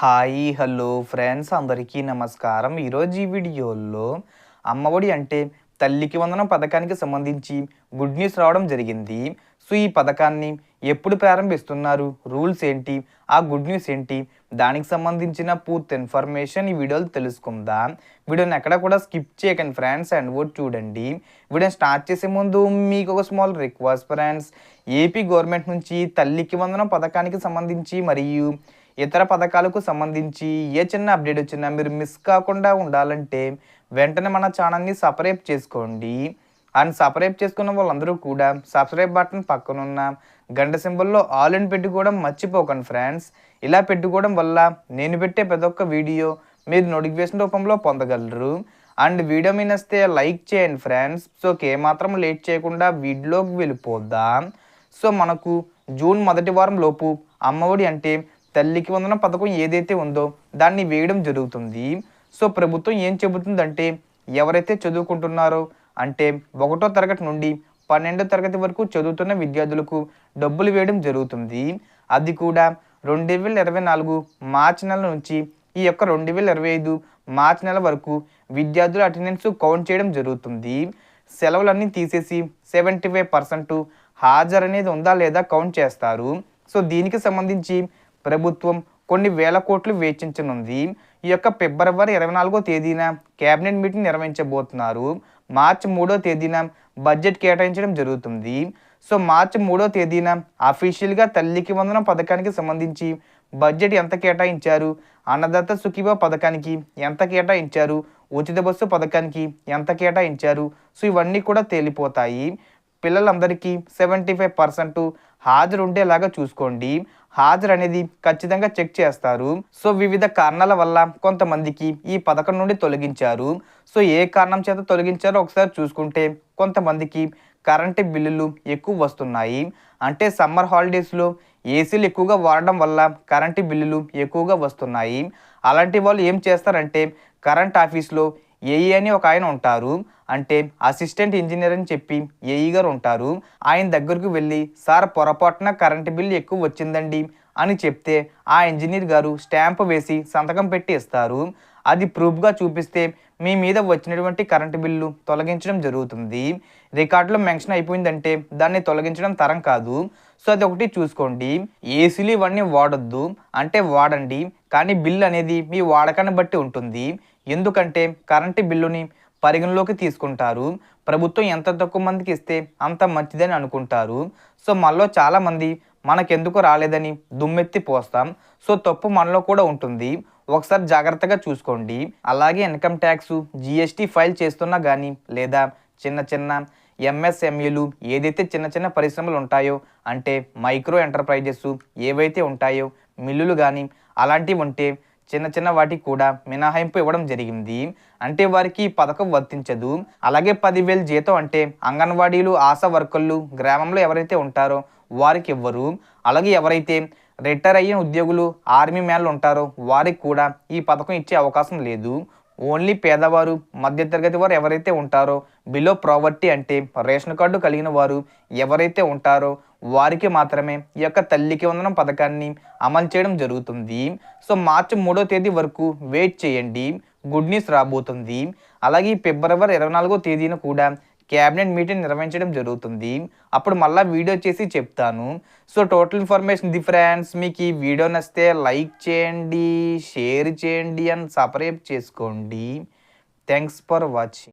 Hi hello friends అందరికీ నమస్కారం. ఈరోజు ఈ వీడియోలో అమ్మఒడి అంటే తల్లికి వందనం పథకానికి సంబంధించి గుడ్ న్యూస్ రావడం జరిగింది. సో ఈ పథకాన్ని ఎప్పుడు ప్రారంభిస్తున్నారు? రూల్స్ ఏంటి? ఆ గుడ్ న్యూస్ ఏంటి? దానికి సంబంధించిన పూర్తి ఇన్ఫర్మేషన్ ఈ వీడియోలో తెలుసుకుందాం. వీడియోని ఎక్కడ కూడా స్కిప్ చేయకండి ఫ్రెండ్స్ అండ్ ఓట్ చూడండి. వీడియోని స్టార్ట్ చేసే ముందు మీకు ఒక small request friends. AP government నుంచి తల్లికి వందనం పథకానికి సంబంధించి మరియు ఇతర పథకాలకు సంబంధించి ఏ చిన్న అప్డేట్ వచ్చినా మీరు మిస్ కాకుండా ఉండాలంటే వెంటనే మన ఛానల్ని సపరేట్ చేసుకోండి. అండ్ సబ్స్క్రైబ్ చేసుకున్న వాళ్ళందరూ కూడా సబ్స్క్రైబ్ బటన్ పక్కనున్న గంట సింబల్లో ఆల్ అండ్ పెట్టుకోవడం మర్చిపోకండి ఫ్రెండ్స్. ఇలా పెట్టుకోవడం వల్ల నేను పెట్టే ప్రతి ఒక్క వీడియో మీరు నోటిఫికేషన్ రూపంలో పొందగలరు. అండ్ వీడియో మీ నస్తే లైక్ చేయండి ఫ్రెండ్స్. సో మాత్రం లేట్ చేయకుండా వీడియోకి వెళ్ళిపోద్దాం సో మనకు జూన్ మొదటి వారం లోపు అమ్మఒడి అంటే తల్లికి వందన పథకం ఏదైతే ఉందో దాన్ని వేయడం జరుగుతుంది. సో ప్రభుత్వం ఏం చెబుతుందంటే ఎవరైతే చదువుకుంటున్నారో అంటే ఒకటో తరగతి నుండి పన్నెండో తరగతి వరకు చదువుతున్న విద్యార్థులకు డబ్బులు వేయడం జరుగుతుంది. అది కూడా రెండు వేల ఇరవై నాలుగు మార్చి నెల నుంచి ఈ యొక్క రెండు వేల ఇరవై ఐదు మార్చి నెల వరకు విద్యార్థుల అటెండెన్స్ కౌంట్ చేయడం జరుగుతుంది. సెలవులన్నీ తీసేసి సెవెంటీ ఫైవ్ పర్సెంట్ హాజరు అనేది ఉందా లేదా కౌంట్ చేస్తారు. సో దీనికి సంబంధించి ప్రభుత్వం కొన్ని వేల కోట్లు వేచించనుంది. ఈ యొక్క ఫిబ్రవరి ఇరవై నాలుగో తేదీన కేబినెట్ మీటింగ్ నిర్వహించబోతున్నారు. మార్చి మూడో తేదీన బడ్జెట్ కేటాయించడం జరుగుతుంది. సో మార్చి మూడో తేదీన అఫీషియల్గా తల్లికి వందనం పథకానికి సంబంధించి బడ్జెట్ ఎంత కేటాయించారు? అన్నదాత సుఖీభ పథకానికి ఎంత కేటాయించారు? ఉచిత బస్సు పథకానికి ఎంత కేటాయించారు? సో ఇవన్నీ కూడా తేలిపోతాయి. పిల్లలందరికీ సెవెంటీ ఫైవ్ పర్సెంట్ హాజరు ఉండేలాగా చూసుకోండి. హాజరు అనేది ఖచ్చితంగా చెక్ చేస్తారు. సో వివిధ కారణాల వల్ల కొంతమందికి ఈ పథకం నుండి తొలగించారు. సో ఏ కారణం చేత తొలగించారో ఒకసారి చూసుకుంటే కొంతమందికి కరెంటు బిల్లులు ఎక్కువ వస్తున్నాయి. అంటే సమ్మర్ హాలిడేస్లో ఏసీలు ఎక్కువగా వాడడం వల్ల కరెంటు బిల్లులు ఎక్కువగా వస్తున్నాయి. అలాంటి వాళ్ళు ఏం చేస్తారంటే కరెంట్ ఆఫీస్లో ఏఈ అని ఒక ఆయన ఉంటారు. అంటే అసిస్టెంట్ ఇంజనీర్ అని చెప్పి ఏఈ గారు ఉంటారు. ఆయన దగ్గరకు వెళ్ళి సార్ పొరపాటున కరెంటు బిల్లు ఎక్కువ వచ్చిందండి అని చెప్తే ఆ ఇంజనీర్ గారు స్టాంప్ వేసి సంతకం పెట్టి ఇస్తారు అది ప్రూఫ్గా చూపిస్తే మీ మీద వచ్చినటువంటి కరెంటు బిల్లు తొలగించడం జరుగుతుంది. రికార్డులో మెన్షన్ అయిపోయిందంటే దాన్ని తొలగించడం తరం కాదు. సో అది ఒకటి చూసుకోండి. ఏసీలు ఇవన్నీ వాడొద్దు. అంటే వాడండి. కానీ బిల్ అనేది మీ వాడకాన్ని బట్టి ఉంటుంది. ఎందుకంటే కరెంటు బిల్లుని పరిగణలోకి తీసుకుంటారు. ప్రభుత్వం ఎంత తక్కువ మందికి ఇస్తే అంత మంచిదని అనుకుంటారు. సో మనలో చాలామంది మనకెందుకు రాలేదని దుమ్మెత్తి పోస్తాం. సో తప్పు మనలో కూడా ఉంటుంది. ఒకసారి జాగ్రత్తగా చూసుకోండి. అలాగే ఇన్కమ్ ట్యాక్స్ జిఎస్టీ ఫైల్ చేస్తున్నా కానీ లేదా చిన్న చిన్న ఎంఎస్ఎంఈలు ఏదైతే చిన్న చిన్న పరిశ్రమలు ఉంటాయో అంటే మైక్రో ఎంటర్ప్రైజెస్ ఏవైతే ఉంటాయో మిల్లులు కానీ అలాంటివి ఉంటే చిన్న చిన్న వాటికి కూడా మినహాయింపు ఇవ్వడం జరిగింది. అంటే వారికి ఈ పథకం వర్తించదు. అలాగే పదివేలు జీతం అంటే అంగన్వాడీలు ఆశా వర్కర్లు గ్రామంలో ఎవరైతే ఉంటారో వారికి ఇవ్వరు. అలాగే ఎవరైతే రిటైర్ అయిన ఉద్యోగులు ఆర్మీ మ్యాన్లు ఉంటారో వారికి కూడా ఈ పథకం ఇచ్చే అవకాశం లేదు. ఓన్లీ పేదవారు మధ్యతరగతి వారు ఎవరైతే ఉంటారో బిలో ప్రావర్టీ అంటే రేషన్ కార్డు కలిగిన వారు ఎవరైతే ఉంటారో వారికి మాత్రమే ఈ యొక్క తల్లికి వందనం పథకాన్ని అమలు చేయడం జరుగుతుంది. సో మార్చి మూడో తేదీ వరకు వెయిట్ చేయండి. గుడ్ న్యూస్ రాబోతుంది. అలాగే ఫిబ్రవరి ఇరవై నాలుగో తేదీన కూడా క్యాబినెట్ మీటింగ్ నిర్వహించడం జరుగుతుంది. అప్పుడు మళ్ళీ వీడియో చేసి చెప్తాను. So total information the friends మీకు ఈ వీడియో నచ్చితే లైక్ చేయండి షేర్ చేయండి అండ్ సపరేట్ చేసుకోండి. Thanks for watching.